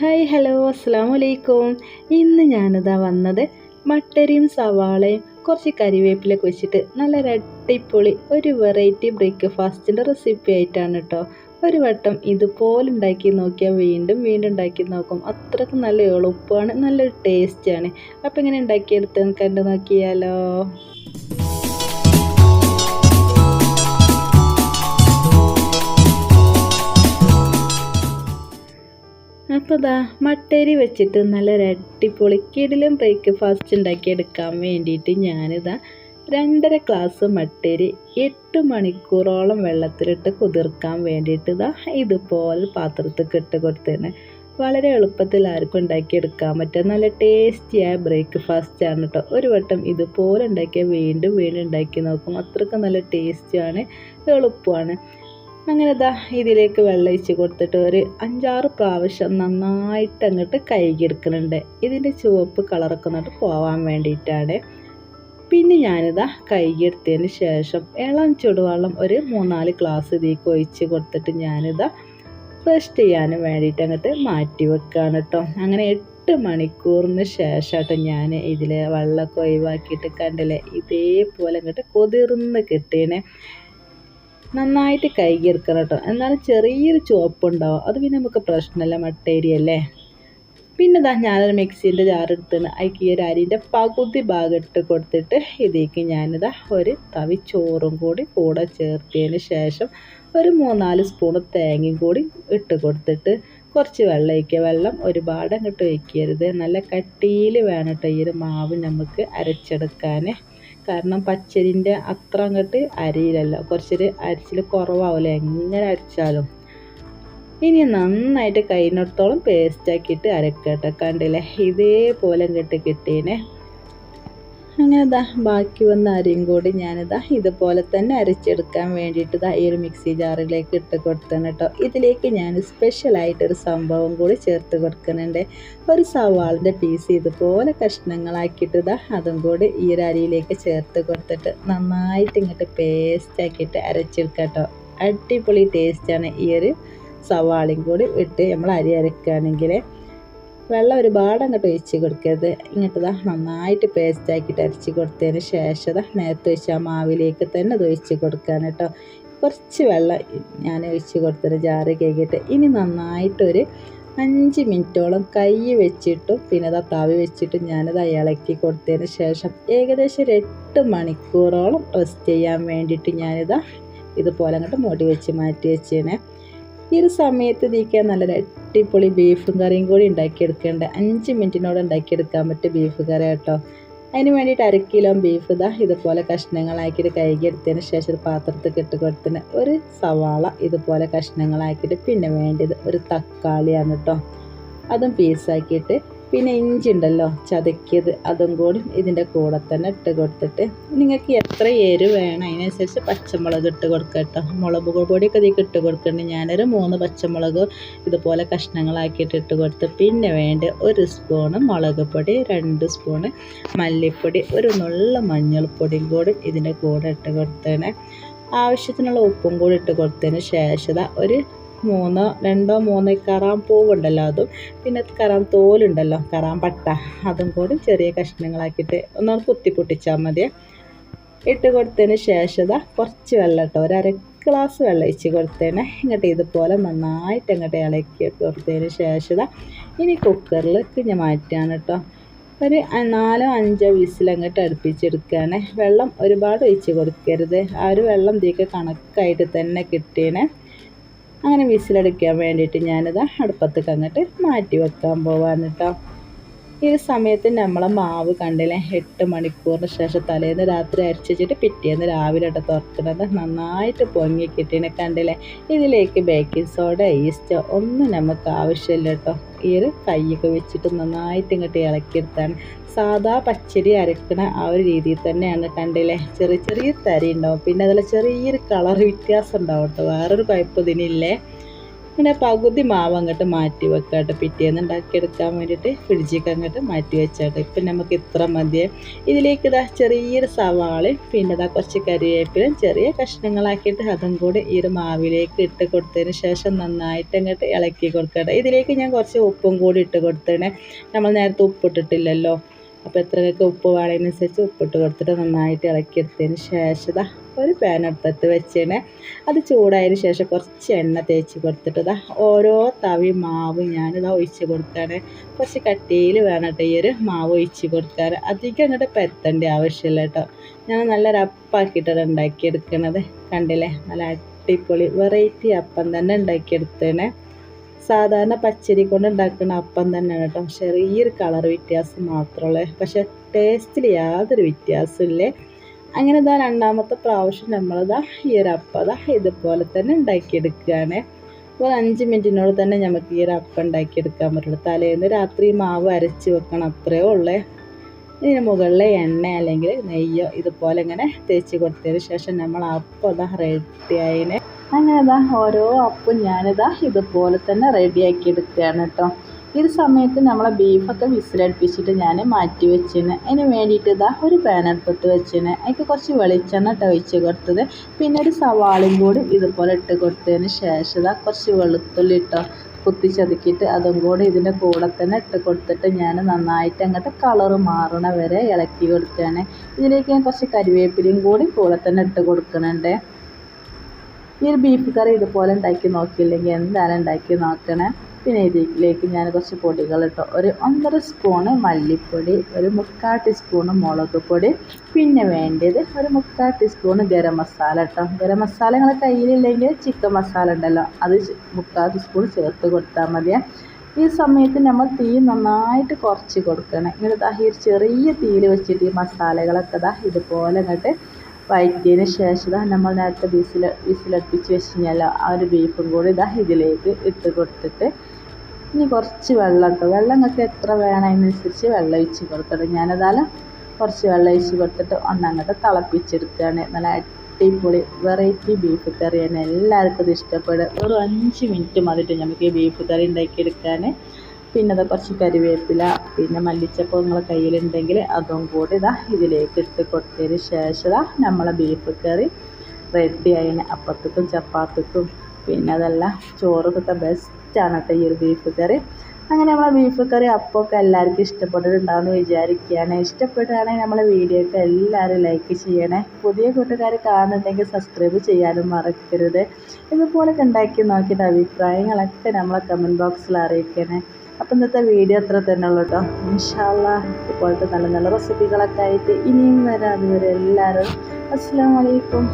Hi hello അസ്സാം വലൈക്കും ഇന്ന് ഞാനിതാ വന്നത് മട്ടരിയും സവാളയും കുറച്ച് കറിവേപ്പിലൊക്കെ വെച്ചിട്ട് നല്ല രട്ടിപ്പൊളി ഒരു വെറൈറ്റി ബ്രേക്ക്ഫാസ്റ്റിന്റെ റെസിപ്പി ആയിട്ടാണ് കേട്ടോ ഒരു വട്ടം ഇതുപോലെ ഉണ്ടാക്കി നോക്കിയാൽ വീണ്ടും വീണ്ടും ഉണ്ടാക്കി നോക്കും. അത്രയ്ക്ക് നല്ല എളുപ്പമാണ് നല്ലൊരു ടേസ്റ്റാണ് അപ്പോൾ ഇങ്ങനെ ഉണ്ടാക്കിയെടുത്ത് കണ്ടു നോക്കിയാലോ. അപ്പോൾ ദാ മട്ടേരി വെച്ചിട്ട് നല്ല അടിപൊളി കിടിലും ബ്രേക്ക്ഫാസ്റ്റ് ഉണ്ടാക്കിയെടുക്കാൻ വേണ്ടിയിട്ട് ഞാനിതാ രണ്ടര ഗ്ലാസ് മട്ടേരി എട്ട് മണിക്കൂറോളം വെള്ളത്തിലിട്ട് കുതിർക്കാൻ വേണ്ടിയിട്ട് ഇതാ ഇതുപോലെ പാത്രത്തിൽ ഇട്ട് കൊടുത്തേന്. വളരെ എളുപ്പത്തിൽ ആർക്കും ഉണ്ടാക്കിയെടുക്കാൻ പറ്റും. നല്ല ടേസ്റ്റിയായ ആണ് കേട്ടോ ഒരു വട്ടം ഇതുപോലെ ഉണ്ടാക്കിയാൽ വീണ്ടും വീണ്ടും ഉണ്ടാക്കി നോക്കും. അത്രയ്ക്ക് നല്ല ടേസ്റ്റിയാണ് എളുപ്പമാണ്. അങ്ങനെ ഇതാ ഇതിലേക്ക് വെള്ളം ഒഴിച്ച് കൊടുത്തിട്ട് ഒരു അഞ്ചാറ് പ്രാവശ്യം നന്നായിട്ട് അങ്ങോട്ട് കഴുകിയെടുക്കുന്നുണ്ട് ഇതിന്റെ ചുവപ്പ് കളറൊക്കെ പോവാൻ വേണ്ടിയിട്ടാണ്. പിന്നെ ഞാനിതാ കഴുകിയെടുത്തതിന് ശേഷം ഇളം ചുടുവെള്ളം ഒരു മൂന്നാൽ ഗ്ലാസ് ഇതിലേക്ക് ഒഴിച്ച് കൊടുത്തിട്ട് ഞാനിതാ റെസ്റ്റ് ചെയ്യാനും വേണ്ടിയിട്ട് അങ്ങോട്ട് മാറ്റി വെക്കുകയാണ് കേട്ടോ അങ്ങനെ എട്ട് മണിക്കൂറിന് ശേഷമായിട്ട് ഞാൻ ഇതിൽ വെള്ളമൊക്കെ ഒഴിവാക്കിയിട്ട് കണ്ടില്ലേ? ഇതേപോലെ അങ്ങോട്ട് കൊതിർന്ന് കിട്ടീനെ. നന്നായിട്ട് കൈകീർക്കണം കേട്ടോ. എന്നാലും ചെറിയൊരു ചുവപ്പുണ്ടാവും. അത് പിന്നെ നമുക്ക് പ്രശ്നമല്ല. മട്ടേരിയല്ലേ? പിന്നെ ഇതാ ഞാനൊരു മിക്സീന്റെ ജാറെടുത്തിട്ട് അതിക്ക് ഈ ഒരു അരിന്റെ പകുതി ഭാഗം ഇട്ട് കൊടുത്തിട്ട് ഇതിലേക്ക് ഞാനിതാ ഒരു തവി ചോറും കൂടി കൂടെ ചേർത്തതിന് ശേഷം ഒരു മൂന്നാൽ സ്പൂണ് തേങ്ങയും കൂടി ഇട്ട് കൊടുത്തിട്ട് കുറച്ച് വെള്ളം ഒഴിക്കുക വെള്ളം ഒരുപാട് അങ്ങോട്ട് ഒഴിക്കരുത്. നല്ല കട്ടിയിൽ വേണം കേട്ടോ ഈ ഒരു മാവ് നമുക്ക് അരച്ചെടുക്കാൻ. കാരണം പച്ചരിന്റെ അത്ര അങ്ങോട്ട് അരിയിലല്ലോ. കുറച്ചൊരു അരിച്ചിൽ കുറവാവില്ല എങ്ങനെ അരച്ചാലും. ഇനി നന്നായിട്ട് കഴിയുന്നിടത്തോളം പേസ്റ്റാക്കിയിട്ട് അരക്കട്ടെ. കണ്ടില്ലേ? ഇതേപോലെ അങ്ങോട്ട് കിട്ടീനെ. അങ്ങനെ ഇതാ ബാക്കി വന്ന അരിയും കൂടി ഞാനിതാ ഇതുപോലെ തന്നെ അരച്ചെടുക്കാൻ വേണ്ടിയിട്ട് ഇതാ ഈ ഒരു മിക്സി ജാറിലേക്ക് ഇട്ട് കൊടുത്തണം കേട്ടോ. ഇതിലേക്ക് ഞാൻ സ്പെഷ്യലായിട്ടൊരു സംഭവം കൂടി ചേർത്ത് കൊടുക്കുന്നുണ്ട്. ഒരു സവാളിന്റെ പീസ് ഇതുപോലെ കഷ്ണങ്ങളാക്കിയിട്ട് ഇതാ അതും കൂടി ഈ ഒരു അരിയിലേക്ക് ചേർത്ത് കൊടുത്തിട്ട് നന്നായിട്ട് ഇങ്ങോട്ട് പേസ്റ്റ് ആക്കിയിട്ട് അരച്ചെടുക്കാം കേട്ടോ. അടിപൊളി ടേസ്റ്റാണ് ഈ ഒരു സവാളയും കൂടി ഇട്ട് നമ്മൾ അരി അരക്കുകയാണെങ്കിൽ. വെള്ളം ഒരുപാട് അങ്ങോട്ട് ഒഴിച്ച് കൊടുക്കരുത്. ഇങ്ങോട്ട് നന്നായിട്ട് പേസ്റ്റ് ആക്കിയിട്ട് അരച്ച് കൊടുത്തതിന് ശേഷം നേരത്തെ ഒഴിച്ച് ആ മാവിലേക്ക് തന്നെ അത് ഒഴിച്ച് കൊടുക്കാൻ കേട്ടോ. കുറച്ച് വെള്ളം ഞാൻ ഒഴിച്ച് കൊടുത്തിട്ട് ജാറ് കേക്കിയിട്ട് ഇനി നന്നായിട്ടൊരു അഞ്ച് മിനിറ്റോളം കൈ വെച്ചിട്ടും പിന്നെ അതാ തവി വെച്ചിട്ടും ഞാനത് ഇളക്കി കൊടുത്തതിന് ശേഷം ഏകദേശം ഒരു എട്ട് മണിക്കൂറോളം റെസ്റ്റ് ചെയ്യാൻ വേണ്ടിയിട്ട് ഞാനിതാ ഇതുപോലെ അങ്ങോട്ട് മൂടി വെച്ച് മാറ്റി വെച്ചേനെ. ഈ ഒരു സമയത്ത് ഇതിക്കാൻ നല്ലൊരു അടിപൊളി ബീഫും കറിയും കൂടി ഉണ്ടാക്കിയെടുക്കേണ്ട അഞ്ച് മിനിറ്റിനോട് ഉണ്ടാക്കിയെടുക്കാൻ പറ്റിയ ബീഫ് കറി കേട്ടോ. അതിന് വേണ്ടിയിട്ട് അര കിലോ ബീഫ് ഇതാ ഇതുപോലെ കഷ്ണങ്ങളാക്കിയിട്ട് കഴുകിയെടുത്തതിന് ശേഷം ഒരു പാത്രത്തിൽ ഇട്ട് കൊടുത്തിന് ഒരു സവാള ഇതുപോലെ കഷ്ണങ്ങളാക്കിയിട്ട് പിന്നെ വേണ്ടത് ഒരു തക്കാളിയാണ് കേട്ടോ. അതും പീസാക്കിയിട്ട് പിന്നെ ഇഞ്ചി ഉണ്ടല്ലോ ചതക്കിയത് അതും കൂടി ഇതിന്റെ കൂടെ തന്നെ ഇട്ട് കൊടുത്തിട്ട് നിങ്ങൾക്ക് എത്ര എരിവ് വേണം അതിനനുസരിച്ച് പച്ചമുളക് ഇട്ട് കൊടുക്കുക കേട്ടോ. മുളക് പൊടിയൊക്കെ ഇതിൽ ഇട്ട് കൊടുക്കുന്നുണ്ട്. ഞാനൊരു മൂന്ന് പച്ചമുളക് ഇതുപോലെ കഷ്ണങ്ങളാക്കിയിട്ട് ഇട്ട് കൊടുത്ത് പിന്നെ വേണ്ട ഒരു സ്പൂണ് മുളക് പൊടി രണ്ട് സ്പൂണ് മല്ലിപ്പൊടി ഒരു നുള്ള മഞ്ഞൾപ്പൊടിയും കൂടി ഇതിന്റെ കൂടെ ഇട്ട് കൊടുത്തേനെ ആവശ്യത്തിനുള്ള ഉപ്പും കൂടി ഇട്ട് കൊടുത്തതിന് ശേഷം ഒരു മൂന്നോ രണ്ടോ മൂന്നോ കറാം പൂവുണ്ടല്ലോ അതും. പിന്നെ കറാം തോലുണ്ടല്ലോ കറാം പട്ട. അതും കൂടി ചെറിയ കഷ്ണങ്ങളാക്കിയിട്ട് ഒന്നാണ് കുത്തി പൊട്ടിച്ചാൽ മതി ഇട്ട് കൊടുത്തതിന് ശേഷം കുറച്ച് വെള്ളം കേട്ടോ ഒരു അര ഗ്ലാസ് വെള്ളം ഒഴിച്ച് കൊടുത്തേനെ. ഇങ്ങോട്ട് ഇതുപോലെ നന്നായിട്ട് അങ്ങോട്ട് ഇളക്കി കൊടുത്തതിന് ശേഷം ഇനി കുക്കറിൽ കിഞ്ഞ മാറ്റാണ് കേട്ടോ. ഒരു നാലോ അഞ്ചോ വിസിൽ അങ്ങോട്ട് അടുപ്പിച്ചെടുക്കുകയാണ് വെള്ളം ഒരുപാട് ഒഴിച്ച് കൊടുക്കരുത്. ആ ഒരു വെള്ളം തീക്ക് കണക്കായിട്ട് തന്നെ കിട്ടിയണേ അങ്ങനെ വിസിലടിക്കാൻ വേണ്ടിയിട്ട് ഞാനിത് അടുപ്പത്തേക്ക് അങ്ങോട്ട് മാറ്റി വെക്കാൻ പോവാണ് കേട്ടോ. ഈ സമയത്ത് നമ്മളെ മാവ് കണ്ടില്ലേ? എട്ട് മണിക്കൂറിന് ശേഷം തലേന്ന് രാത്രി അരച്ചിട്ട് പിറ്റേന്ന് രാവിലെ ഇട്ട് തുറക്കുന്നത് നന്നായിട്ട് പൊങ്ങി കിട്ടിയെ കണ്ടില്ലേ? ഇതിലേക്ക് ബേക്കിംഗ് സോഡ ഈസ്റ്റോ ഒന്നും നമുക്ക് ആവശ്യമില്ല കേട്ടോ. ഈ ഒരു കൈയൊക്കെ വെച്ചിട്ട് നന്നായിട്ട് ഇങ്ങോട്ട് ഇളക്കിയെടുത്താണ്. സാധാ പച്ചരി അരക്കണ ആ ഒരു രീതിയിൽ തന്നെയാണ് കണ്ടില്ലേ? ചെറിയ ചെറിയ തരി ഉണ്ടാവും. പിന്നെ അതിൽ ചെറിയൊരു കളർ വ്യത്യാസം ഉണ്ടാവും കേട്ടോ. വേറൊരു കുഴപ്പം ഇതിനില്ലേ? പിന്നെ പകുതി മാവ് അങ്ങോട്ട് മാറ്റി വെക്കാട്ട്. പിറ്റേന്ന് ഉണ്ടാക്കിയെടുക്കാൻ വേണ്ടിയിട്ട് ഫ്രിഡ്ജിലേക്ക് അങ്ങോട്ട് മാറ്റി വെച്ചാട്ട്. ഇപ്പം നമുക്ക് ഇത്ര മതിയെ. ഇതിലേക്ക് ഇതാ ചെറിയൊരു സവാളയും പിന്നെ ഇതാ കുറച്ച് കരിവേപ്പിലും ചെറിയ കഷ്ണങ്ങളാക്കിയിട്ട് അതും കൂടി ഈ ഒരു മാവിലേക്ക് ഇട്ട് കൊടുത്തതിന് ശേഷം നന്നായിട്ട് അങ്ങോട്ട് ഇളക്കി കൊടുക്കട്ടെ. ഇതിലേക്ക് ഞാൻ കുറച്ച് ഉപ്പും കൂടി ഇട്ട് കൊടുത്തേണേ നമ്മൾ നേരത്തെ ഉപ്പിട്ടിട്ടില്ലല്ലോ. അപ്പോൾ എത്രയൊക്കെ ഉപ്പ് വേണതിനനുസരിച്ച് ഉപ്പിട്ട് കൊടുത്തിട്ട് നന്നായിട്ട് ഇളക്കിയെടുത്തതിന് ശേഷം ഒരു പാൻ അടുപ്പത്ത് വെച്ചേണേ അത് ചൂടായതിന് ശേഷം കുറച്ച് എണ്ണ തേച്ച് കൊടുത്തിട്ട് ഇതാ ഓരോ തവി മാവ് ഞാനിതാ ഒഴിച്ച് കൊടുക്കുകയാണ് കുറച്ച് കട്ടിയിൽ വേണം ഈ ഒരു മാവ് ഒഴിച്ച് കൊടുക്കാറ് അധികം അങ്ങോട്ട് പരത്തേണ്ട ആവശ്യമില്ല കേട്ടോ. ഞാൻ നല്ല റപ്പാക്കിയിട്ടാണ് ഉണ്ടാക്കിയെടുക്കണത്. കണ്ടില്ലേ? നല്ല അടിപൊളി വെറൈറ്റി അപ്പം തന്നെ ഉണ്ടാക്കിയെടുത്തേണേ സാധാരണ പച്ചരി കൊണ്ട് ഉണ്ടാക്കുന്ന അപ്പം തന്നെയാണ് കേട്ടോ. ചെറിയൊരു കളർ വ്യത്യാസം മാത്രമുള്ളൂ പക്ഷെ ടേസ്റ്റിൽ യാതൊരു വ്യത്യാസമില്ലേ അങ്ങനെ ഇതാ രണ്ടാമത്തെ പ്രാവശ്യം നമ്മളിതാ ഈ ഒരു അപ്പം അതാ ഇതുപോലെ തന്നെ ഉണ്ടാക്കിയെടുക്കുകയാണ്. അപ്പോൾ അഞ്ച് മിനിറ്റിനോട് തന്നെ നമുക്ക് ഈ ഒരു അപ്പം ഉണ്ടാക്കിയെടുക്കാൻ പറ്റുള്ളൂ. തലേന്ന് രാത്രി മാവ് അരച്ച് വെക്കണം അത്രയേ ഉള്ളേ. ഇതിന് മുകളിലെ എണ്ണ അല്ലെങ്കിൽ നെയ്യോ ഇതുപോലെ ഇങ്ങനെ തേച്ച് കൊടുത്തതിന് ശേഷം നമ്മൾ അപ്പം അതാ റെഡി അങ്ങനെ ഇതാ ഓരോ അപ്പും ഞാനിതാ ഇതുപോലെ തന്നെ റെഡിയാക്കി എടുക്കുകയാണ് കേട്ടോ ഈ സമയത്ത് നമ്മളെ ബീഫൊക്കെ വിസിലടുപ്പിച്ചിട്ട് ഞാൻ മാറ്റി വെച്ചിന്. അതിന് വേണ്ടിയിട്ട് ഇതാ ഒരു പാൻ അടുപ്പത്ത് വെച്ചിന്. അതിക്ക് കുറച്ച് വെളിച്ചെണ്ണ ഇട്ട് ഒഴിച്ച് കൊടുത്തത്. പിന്നെ ഒരു സവാളയും കൂടി ഇതുപോലെ ഇട്ട് കൊടുത്തതിന് ശേഷം ഇതാ കുറച്ച് വെളുത്തുള്ളി ഇട്ടോ കുത്തി ചതുക്കിയിട്ട് അതും കൂടി ഇതിന്റെ കൂടെ തന്നെ ഇട്ട് കൊടുത്തിട്ട് ഞാൻ നന്നായിട്ട് അങ്ങോട്ട് കളറ് മാറണ വരെ ഇളക്കി കൊടുക്കുകയാണ്. ഇതിലേക്ക് ഞാൻ കുറച്ച് കരിവേപ്പിലയും കൂടി കൂടെ തന്നെ ഇട്ട് കൊടുക്കുന്നുണ്ട്. ഈ ഒരു ബീഫ് കറി ഇതുപോലെ ഉണ്ടാക്കി നോക്കിയില്ലെങ്കിൽ എന്തായാലും ഉണ്ടാക്കി നോക്കണേ? പിന്നെ ഇതിലേക്ക് ഞാൻ കുറച്ച് പൊടികൾ ഇട്ടു. ഒരു ഒന്നര സ്പൂണ് മല്ലിപ്പൊടി ഒരു മുക്കാൽ ടീസ്പൂണ് മുളക് പൊടി പിന്നെ വേണ്ടത് ഒരു മുക്കാൽ ടീസ്പൂണ് ഗരം മസാല കേട്ടോ ഗരം മസാല നിങ്ങളെ കയ്യിലില്ലെങ്കിൽ ചിക്കൻ മസാല ഉണ്ടല്ലോ അത് മുക്കാൽ ടീസ്പൂൺ ചേർത്ത് കൊടുത്താൽ മതിയേ. ഈ സമയത്ത് നമ്മൾ തീ നന്നായിട്ട് കുറച്ച് കൊടുക്കണം. ഇങ്ങനെ ദാ ഈ ചെറിയ തീയിൽ വെച്ചിട്ട് ഈ മസാലകളൊക്കെ ദാ ഇതുപോലെ അങ്ങോട്ട് വഴറ്റിയതിന് ശേഷം ഇതാ നമ്മൾ നേരത്തെ വിസിൽ വിസിലടുപ്പിച്ച് വെച്ച് കഴിഞ്ഞാൽ ആ ഒരു ബീഫും കൂടി ഇതാ ഇതിലേക്ക് ഇട്ട് കൊടുത്തിട്ട് ഇനി കുറച്ച് വെള്ളം ഇട്ടു. വെള്ളം നിങ്ങൾക്ക് എത്ര വേണമെന്നനുസരിച്ച് വെള്ളം ഒഴിച്ച് കൊടുക്കണം ഞാനതാലും കുറച്ച് വെള്ളം ഒഴിച്ച് കൊടുത്തിട്ട് ഒന്നങ്ങോട്ട് തിളപ്പിച്ചെടുക്കുകയാണ്. നല്ല അടിപൊളി വെറൈറ്റി ബീഫ് കറിയാണ് എല്ലാവർക്കും ഇത് ഇഷ്ടപ്പെടും. ഒരു അഞ്ച് മിനിറ്റ് മതിട്ട് നമുക്ക് ഈ ബീഫ് കറി ഉണ്ടാക്കിയെടുക്കാൻ. പിന്നെ അത് കുറച്ച് കരിവേപ്പില പിന്നെ മല്ലിച്ചപ്പ് നിങ്ങളെ കയ്യിലുണ്ടെങ്കിൽ അതും കൂടി ഇതാ ഇതിലേക്ക് ഇട്ട് കൊടുത്തതിന് ശേഷം ഇതാ നമ്മളെ ബീഫ് കറി റെഡി ആയിന് അപ്പത്തേക്കും ചപ്പാത്തിക്കും പിന്നെ അതല്ല ചോറൊക്കെ ബെസ്റ്റാണ് കേട്ടോ ഈ ഒരു ബീഫ് കറി അങ്ങനെ നമ്മളെ ബീഫ് കറി അപ്പമൊക്കെ എല്ലാവർക്കും ഇഷ്ടപ്പെട്ടിട്ടുണ്ടാകുമെന്ന് വിചാരിക്കുകയാണ്. ഇഷ്ടപ്പെട്ടാണെങ്കിൽ നമ്മളെ വീഡിയോക്ക് എല്ലാവരും ലൈക്ക് ചെയ്യണേ. പുതിയ കൂട്ടുകാർ കാണുന്നുണ്ടെങ്കിൽ സബ്സ്ക്രൈബ് ചെയ്യാനും മറക്കരുത്. ഇതുപോലൊക്കെ ഉണ്ടാക്കി നോക്കിയിട്ട് അഭിപ്രായങ്ങളൊക്കെ നമ്മളെ കമന്റ് ബോക്സിൽ അറിയിക്കണേ. അപ്പം ഇന്നത്തെ വീഡിയോ അത്ര തന്നെ ഉള്ളൂ കേട്ടോ ഇൻഷാല്ല ഇപ്പോഴത്തെ നല്ല നല്ല റെസിപ്പികളൊക്കെ ആയിട്ട് ഇനിയും വരാം. അതുവരെ എല്ലാവരും അസ്സാം വലൈക്കും